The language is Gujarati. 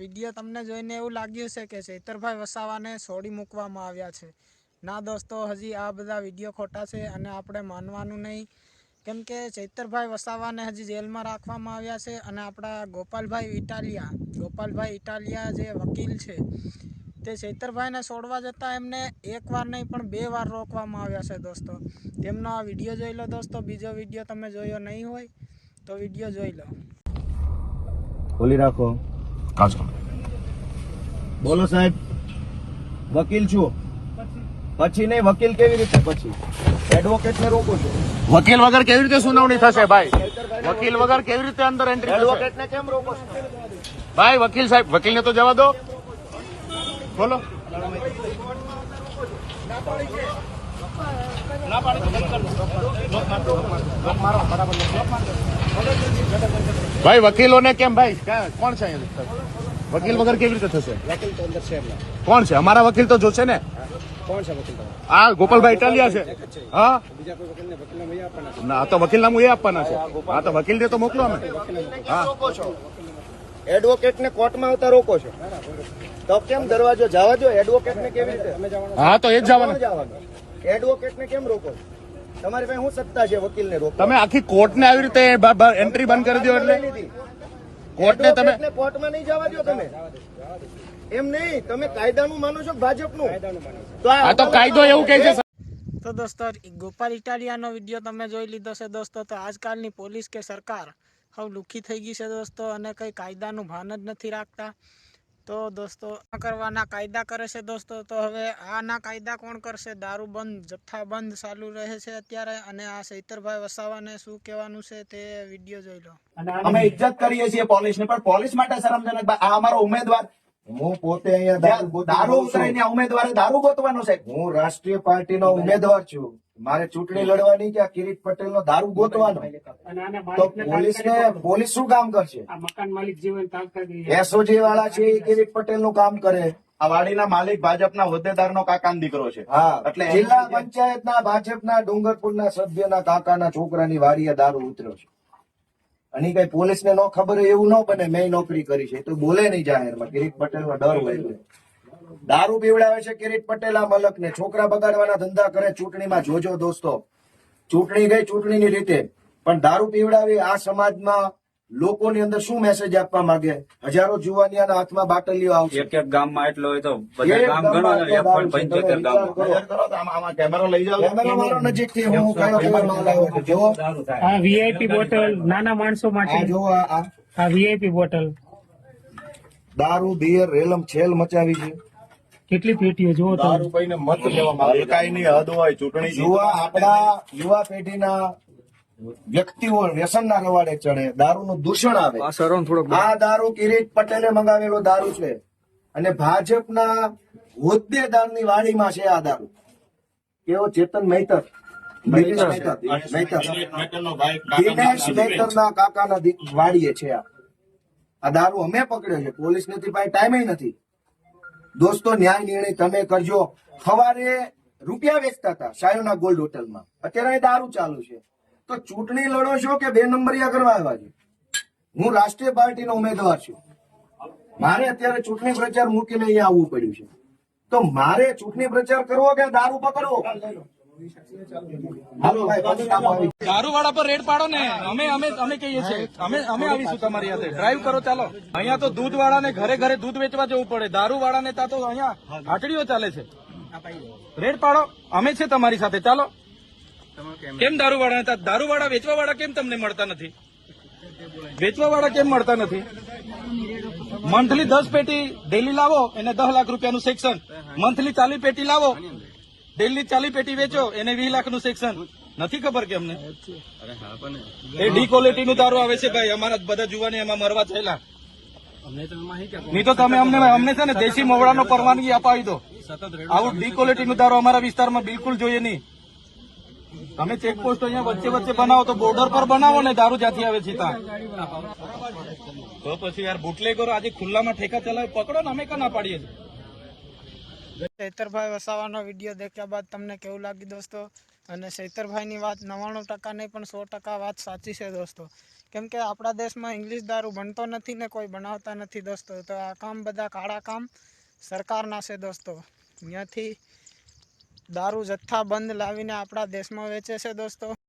વીડિયો તમને જોઈને એવું લાગ્યું છે કે ચૈતરભાઈ વસાવાને છોડી મૂકવામાં આવ્યા છે. ના દોસ્તો, હજી આ બધા વીડિયો ખોટા છે અને આપણે માનવાનું નહીં. કેમ કે ચૈતરભાઈ વસાવાને હજી જેલમાં રાખવામાં આવ્યા છે અને આપણા ગોપાલભાઈ ઇટાલિયા ગોપાલભાઈ ઇટાલિયા જે વકીલ છે, તે ચૈતરભાઈને છોડવા જતાં એમને એક વાર નહીં, પણ બે વાર રોકવામાં આવ્યા છે દોસ્તો. તેમનો આ વીડિયો જોઈ લો દોસ્તો, બીજો વીડિયો તમે જોયો નહીં હોય તો વીડિયો જોઈ લો. ખોલી રાખો. બોલો સાહેબ વકીલ છું. પછી નહીં વકીલ કેવી રીતે? પછી. એડવોકેટ ને રોકો છો. વકીલ વગર કેવી રીતે સુનાવણી થશે ભાઈ? વકીલ વગર કેવી રીતે અંદર એન્ટ્રી એડવોકેટ ને કેમ રોકો છો? ભાઈ વકીલ સાહેબ વકીલને તો જવા દો. બોલો. ભાઈ વકીલોને કેમ ભાઈ? કોણ છે અહીંયા? વકીલ વગર કેવી રીતે થશે? વકીલ તો અંદર છે કોણ છે? અમારા વકીલ તો જોશે ને? કોણ છે વકીલ આ ગોપાલભાઈ ઇટાલિયા છે. હા બીજા કોઈ વકીલને વકીલને મળી આપવાના ના તો વકીલ નામ એ આપવાના છે. હા તો વકીલને તો મોકલો અમે. હા. રોકો છો? એડવોકેટ ને કોર્ટમાં આવતા રોકો છો? તો કેમ દરવાજો જવા દો એડવોકેટને કેવી રીતે? હા તો એ જ જવાનું. જવાનું એડવોકેટ ને કેમ રોકો? તમારી પાસે શું સત્તા છે વકીલ ને રોકો તમે આખી કોર્ટને આવી રીતે એન્ટ્રી બંધ કરી દો એટલે? કોર્ટને તમે એડવોકેટને કોર્ટમાં નહીં જવા દો તમે. એમ નહીં તમે કાયદાનું માનો છો ભાજપ ભાજપનું? આ તો કાયદો એવું કહે છે તો દોસ્તો ગોપાલ ઇટાલિયાનો વીડિયો તમે જોઈ લીધો છે દોસ્તો તો આજકાલની પોલીસ કે સરકાર હવે લુખી થઈ ગઈ છે દોસ્તો અને કંઈ કાયદાનું ભાન જ નથી રાખતા. તો દોસ્તો આ કરવાના કાયદા કરે છે દોસ્તો. તો હવે આના કાયદા કોણ કરશે? દારૂ બંધ જથ્થા બંધ ચાલુ રહે છે અત્યારે અને આ સૈતરભાઈ વસાવાને શું કહેવાનું છે તે વીડિયો જોઈ લો. અમે ઇજ્જત કરીએ છીએ પોલીસની પણ પોલીસ માટે શરમજનક આ અમારો ઉમેદવાર હું પોતે અહીંયા દારૂ ગોતી દારૂ ઉતરીને ઉમેદવારે દારૂ ગોતવાનો છે. હું રાષ્ટ્રીય પાર્ટીનો ઉમેદવાર છું. મારે ચૂંટણી લડવાની કે આ કિરીટ પટેલ નો દારૂ ગોતવાનો. તો પોલીસ ને પોલીસ શું કામ કરશે? મકાન માલિક જીવન એસઓજી વાળા છે. એ કિરીટ પટેલનું કામ કરે. આ વાડીના માલિક ભાજપના હોદ્દેદારનો કાકાનો દીકરો છે. હા. એટલે જિલ્લા પંચાયતના ભાજપના ડુંગરપુરના સભ્યના કાકાના છોકરાની વાડીએ દારૂ ઉતર્યો છે. અને કઈ પોલીસ ને ન ખબર હોય એવું ન બને મેં નોકરી કરી છે. તો બોલે નહીં જાહેરમાં કિરીટ પટેલ નો ડર હોય. દારૂ પીવડાવે છે કિરીટ પટેલ આ મલક ને છોકરા બગાડવાના ધંધા કરે ચૂંટણીમાં જોજો દોસ્તો. ચૂંટણી ગઈ ચૂંટણીની રીતે પણ દારૂ પીવડાવી આ સમાજમાં લોકોની અંદર શું મેસેજ આપવા માંગે? હજારો જુવાનિયાના હાથમાં બાટલીઓ આવશે. એક એક ગામમાં એટલો હોય તો ગામ ગણો કેમેરો લઈ કેમેરા મારો હું કયો આ વીઆઈપી બોટલ નાના માણસો માટે. આ આ વીઆઈપી બોટલ. દારૂ બિયર રેલમ છેલ મચાવી છે. કેટલી પેટીઓ? જુઓ તો. ને મત લેવામાં હલકાઈની હદ હોય ચૂંટણી યુવા આપણા યુવા પેઢીના વ્યક્તિઓ વ્યસનના રવાડે ચડે દારૂનું દૂષણ આવે. આ દારૂ કિરીટ પટેલે મંગાવેલો દારૂ છે. અને ભાજપના હોદ્દેદારની વાડીમાં છે આ દારૂ. કેવો? ચેતન મહેતર કાકાના વાડીએ છે આ. આ દારૂ અમે પકડ્યો છે. પોલીસ નથી પાસે ટાઈમે નથી. દોસ્તો, ન્યાય નિર્ણય તમે કરજો. સવારે રૂપિયા વેચતા હતા સાયોના ગોલ્ડ હોટલમાં. અત્યારે દારૂ ચાલુ છે. તો ચૂંટણી લડો છો કે બે નંબરિયા કરવા આવ્યા છે? હું રાષ્ટ્રીય પાર્ટીનો ઉમેદવાર છું. મારે અત્યારે ચૂંટણી પ્રચાર મૂકીને અહીંયા આવવું પડ્યું છે. તો મારે ચૂંટણી પ્રચાર કરવો કે દારૂ પકડવો? હાલો, ભાઈ પાછું કામ આવી દારૂ વાળા પર રેડ પાડો ને. અમે અમે અમે કહીએ છીએ. અમે અમે આવીશું તમારી સાથે ડ્રાઈવ કરો, ચાલો. અહીંયા તો દૂધ વાળાને ઘરે ઘરે દૂધ વેચવા જવું પડે. દારૂ વાળા ત્યાં તો અહીંયા હાટડીઓ ચાલે છે. રેડ પાડો. અમે છે તમારી સાથે. ચાલો. કેમ દારૂ વાળા દારૂ વેચવા વાળા કેમ તમને મળતા નથી? વેચવા વાળા કેમ મળતા નથી? મંથલી દસ પેટી ડેલી લાવો, એને દસ લાખ રૂપિયાનું સેક્શન. મંથલી ચાલી પેટી લાવો ડેલી ચાલી પેટી વેચો એને વીસ લાખનું સેક્શન નથી ખબર કે અમને? એ ડી ક્વોલિટી નું દારૂ આવે છે ભાઈ. અમારા બધા જુવાની એમાં મરવા થયેલા. નહીં તો તમે અમને અમને છે ને દેશી મોવડાનો પરવાનગી અપાવી દો. આવું ડી ક્વોલિટી નું દારૂ અમારા વિસ્તારમાં બિલકુલ જોઈએ નહીં. તમે ચેકપોસ્ટ અહીંયા વચ્ચે વચ્ચે બનાવો તો બોર્ડર પર બનાવો ને દારૂ જ્યાંથી આવે છે ત્યાં. તો પછી યાર બુટલેગરો આજે ખુલ્લામાં ઠેકા ચલાવે પકડો ને અમે ક્યાં ના પાડીએ છીએ? ચૈતરભાઈ વસાવાનો વીડિયો દેખ્યા બાદ તમને કેવું લાગ્યું દોસ્તો? અને ચૈતરભાઈની વાત નવ્વાણું ટકા નહીં, પણ સો ટકા વાત સાચી છે દોસ્તો. કેમ કે આપણા દેશમાં ઇંગ્લિશ દારૂ બનતો નથી ને કોઈ બનાવતા નથી દોસ્તો. તો આ કામ બધા કાળા કામ સરકારના છે દોસ્તો. અહીંયાથી દારૂ જથ્થા બંધ લાવીને આપણા દેશમાં વેચે છે દોસ્તો.